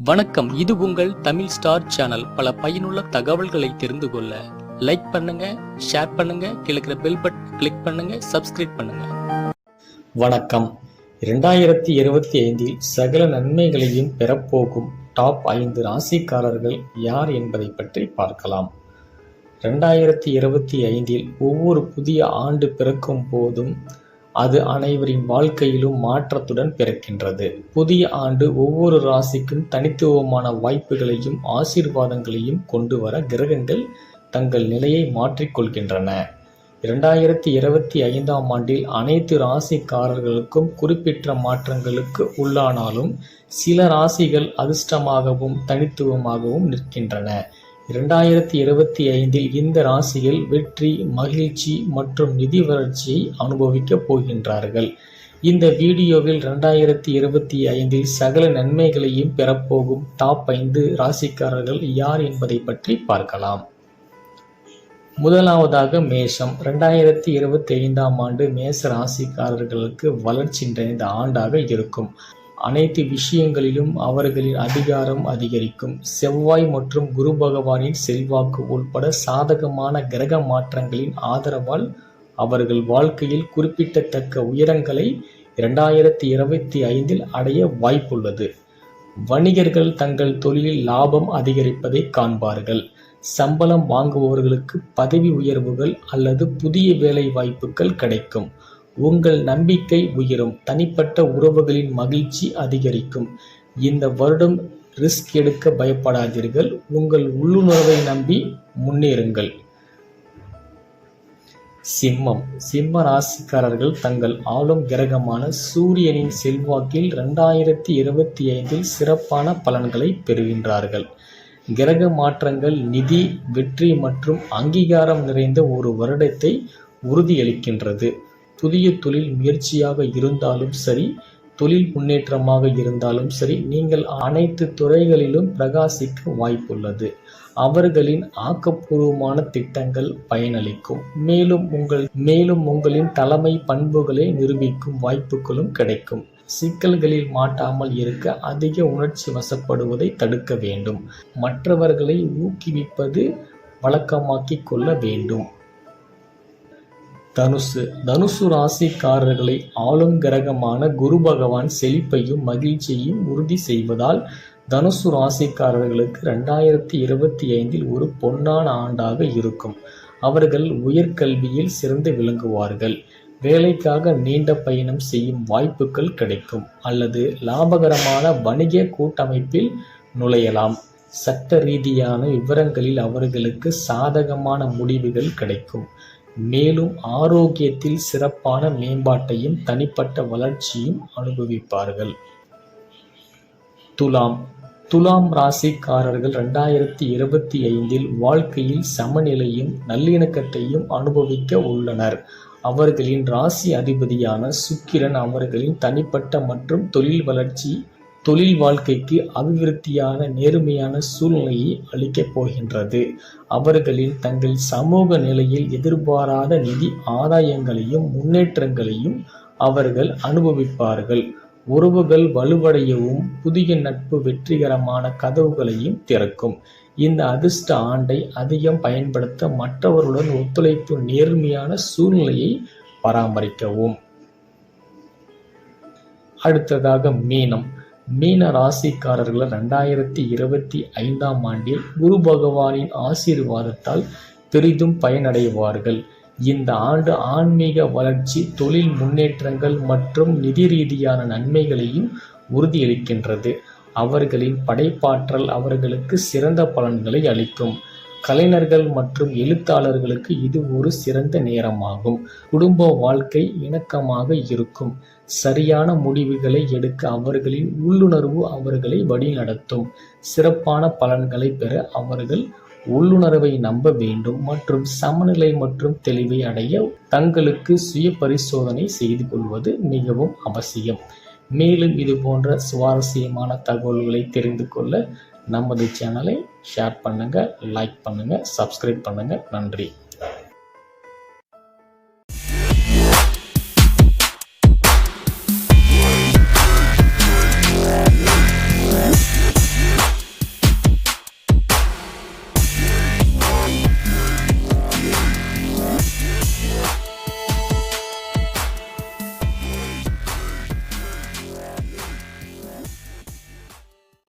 வணக்கம். இது உங்கள் தமிழ் ஸ்டார் சேனல். பல பயனுள்ள தகவல்களை தெரிந்து கொள்ள லைக் பண்ணுங்க ஷேர் பண்ணுங்க கிழக்கிற பெல் பட்டன் கிளிக் பண்ணுங்க சப்ஸ்கிரைப் பண்ணுங்க. வணக்கம். இரண்டாயிரத்தி இருபத்தி ஐந்தில் சகல நன்மைகளையும் பெறப்போகும் டாப் ஐந்து ராசிக்காரர்கள் யார் என்பதை பற்றி பார்க்கலாம். ரெண்டாயிரத்தி இருபத்தி ஐந்தில் ஒவ்வொரு புதிய ஆண்டு பிறக்கும் போதும் அது அனைவரின் வாழ்க்கையிலும் மாற்றத்துடன் பிறக்கின்றது. புதிய ஆண்டு ஒவ்வொரு ராசிக்கும் தனித்துவமான வாய்ப்புகளையும் ஆசீர்வாதங்களையும் கொண்டு வர கிரகங்கள் தங்கள் நிலையை மாற்றிக்கொள்கின்றன இரண்டாயிரத்தி இருபத்தி ஐந்தாம் ஆண்டில் அனைத்து ராசிக்காரர்களுக்கும் குறிப்பிட்ட மாற்றங்களுக்கு உள்ளானாலும் சில ராசிகள் அதிர்ஷ்டமாகவும் தனித்துவமாகவும் நிற்கின்றன. இரண்டாயிரத்தி இருபத்தி ஐந்தில் இந்த ராசியில் வெற்றி மகிழ்ச்சி மற்றும் நிதி வளர்ச்சியை அனுபவிக்கப் போகின்றார்கள். இந்த வீடியோவில் ரெண்டாயிரத்தி இருபத்தி ஐந்தில் சகல நன்மைகளையும் பெறப்போகும் டாப் ஐந்து ராசிக்காரர்கள் யார் என்பதை பற்றி பார்க்கலாம். முதலாவதாக மேஷம். ரெண்டாயிரத்தி இருபத்தி ஐந்தாம் ஆண்டு மேச ராசிக்காரர்களுக்கு வளர்ச்சி நிறைந்த ஆண்டாக இருக்கும். அனைத்து விஷயங்களிலும் அவர்களின் அதிகாரம் அதிகரிக்கும். செவ்வாய் மற்றும் குரு பகவானின் செல்வாக்கு உட்பட சாதகமான கிரக மாற்றங்களின் ஆதரவால் அவர்கள் வாழ்க்கையில் குறிப்பிடத்தக்க உயரங்களை இரண்டாயிரத்தி இருபத்தி ஐந்தில் அடைய வாய்ப்புள்ளது. வணிகர்கள் தங்கள் தொழிலில் லாபம் அதிகரிப்பதை காண்பார்கள். சம்பளம் வாங்குபவர்களுக்கு பதவி உயர்வுகள் அல்லது புதிய வேலை வாய்ப்புகள் கிடைக்கும். உங்கள் நம்பிக்கை உயரும். தனிப்பட்ட உறவுகளின் மகிழ்ச்சி அதிகரிக்கும். இந்த வருடம் ரிஸ்க் எடுக்க பயப்படாதீர்கள். உங்கள் உள்ளுணர்வை நம்பி முன்னேறுங்கள். சிம்மம். சிம்ம ராசிக்காரர்கள் தங்கள் ஆளும் கிரகமான சூரியனின் செல்வாக்கில் இரண்டாயிரத்தி இருபத்தி ஐந்தில் சிறப்பான பலன்களை பெறுகின்றார்கள். கிரக மாற்றங்கள் நிதி வெற்றி மற்றும் அங்கீகாரம் நிறைந்த ஒரு வருடத்தை உறுதியளிக்கின்றது. புதிய தொழில் முயற்சியாக இருந்தாலும் சரி தொழில் முன்னேற்றமாக இருந்தாலும் சரி நீங்கள் அனைத்து துறைகளிலும் பிரகாசிக்க வாய்ப்புள்ளது. அவர்களின் ஆக்கப்பூர்வமான திட்டங்கள் பயனளிக்கும். மேலும் உங்கள் மேலும் உங்களின் தலைமை பண்புகளை நிரூபிக்கும் வாய்ப்புகளும் கிடைக்கும். சிக்கல்களில் மாட்டாமல் இருக்க அதிக உணர்ச்சி வசப்படுவதை தடுக்க வேண்டும். மற்றவர்களை ஊக்குவிப்பது வழக்கமாக்கிக் கொள்ள வேண்டும். தனுசு. தனுசு ராசிக்காரர்களை ஆளும் கிரகமான குரு பகவான் செழிப்பையும் மகிழ்ச்சியையும் உறுதி செய்வதால் தனுசு ராசிக்காரர்களுக்கு ரெண்டாயிரத்தி இருபத்தி ஐந்தில் ஒரு பொன்னான ஆண்டாக இருக்கும். அவர்கள் உயர்கல்வியில் சிறந்து விளங்குவார்கள். வேலைக்காக நீண்ட பயணம் செய்யும் வாய்ப்புகள் கிடைக்கும். அல்லது லாபகரமான வணிக கூட்டமைப்பில் நுழையலாம். சட்ட ரீதியான விவரங்களில் அவர்களுக்கு சாதகமான முடிவுகள் கிடைக்கும். மேலும் ஆரோக்கியத்தில் சிறப்பான மேம்பாட்டையும் தனிப்பட்ட வளர்ச்சியும் அனுபவிப்பார்கள். துலாம். துலாம் ராசிக்காரர்கள் ரெண்டாயிரத்தி இருபத்தி ஐந்தில் வாழ்க்கையில் சமநிலையும் நல்லிணக்கத்தையும் அனுபவிக்க உள்ளனர். அவர்களின் ராசி அதிபதியான சுக்கிரன் அவர்களின் தனிப்பட்ட மற்றும் தொழில் வளர்ச்சி தொழில் வாழ்க்கைக்கு அபிவிருத்தியான நேர்மையான சூழ்நிலையை அளிக்கப் போகின்றது. அவர்களின் தங்கள் சமூக நிலையில் எதிர்பாராத நிதி ஆதாயங்களையும் முன்னேற்றங்களையும் அவர்கள் அனுபவிப்பார்கள். உறவுகள் வலுவடையவும் புதிய நட்பு வெற்றிகரமான கதவுகளையும் திறக்கும். இந்த அதிர்ஷ்ட ஆண்டை அதிகம் பயன்படுத்த மற்றவர்களுடன் ஒத்துழைப்பு நேர்மையான சூழ்நிலையை பராமரிக்கவும். அடுத்ததாக மீனம். மீன ராசிக்காரர்கள் ரெண்டாயிரத்தி இருபத்தி ஐந்தாம் ஆண்டில் குரு பகவானின் ஆசீர்வாதத்தால் பெரிதும் பயனடைவார்கள். இந்த ஆண்டு ஆன்மீக வளர்ச்சி தொழில் முன்னேற்றங்கள் மற்றும் நிதி ரீதியான நன்மைகளையும் உறுதியளிக்கின்றது. அவர்களின் படைப்பாற்றல் அவர்களுக்கு சிறந்த பலன்களை அளிக்கும். கலைஞர்கள் மற்றும் எழுத்தாளர்களுக்கு இது ஒரு சிறந்த நேரமாகும். குடும்ப வாழ்க்கை இணக்கமாக இருக்கும். சரியான முடிவுகளை எடுக்க அவர்களின் உள்ளுணர்வு அவர்களை வழிநடத்தும். சிறப்பான பலன்களை பெற அவர்கள் உள்ளுணர்வை நம்ப வேண்டும் மற்றும் சமநிலை மற்றும் தெளிவை அடைய தங்களுக்கு சுய பரிசோதனை செய்து கொள்வது மிகவும் அவசியம். மேலும் இது போன்ற சுவாரஸ்யமான தகவல்களை தெரிந்து கொள்ள நமது சேனலை ஷேர் பண்ணுங்கள் லைக் பண்ணுங்கள் சப்ஸ்கிரைப் பண்ணுங்கள் நன்றி.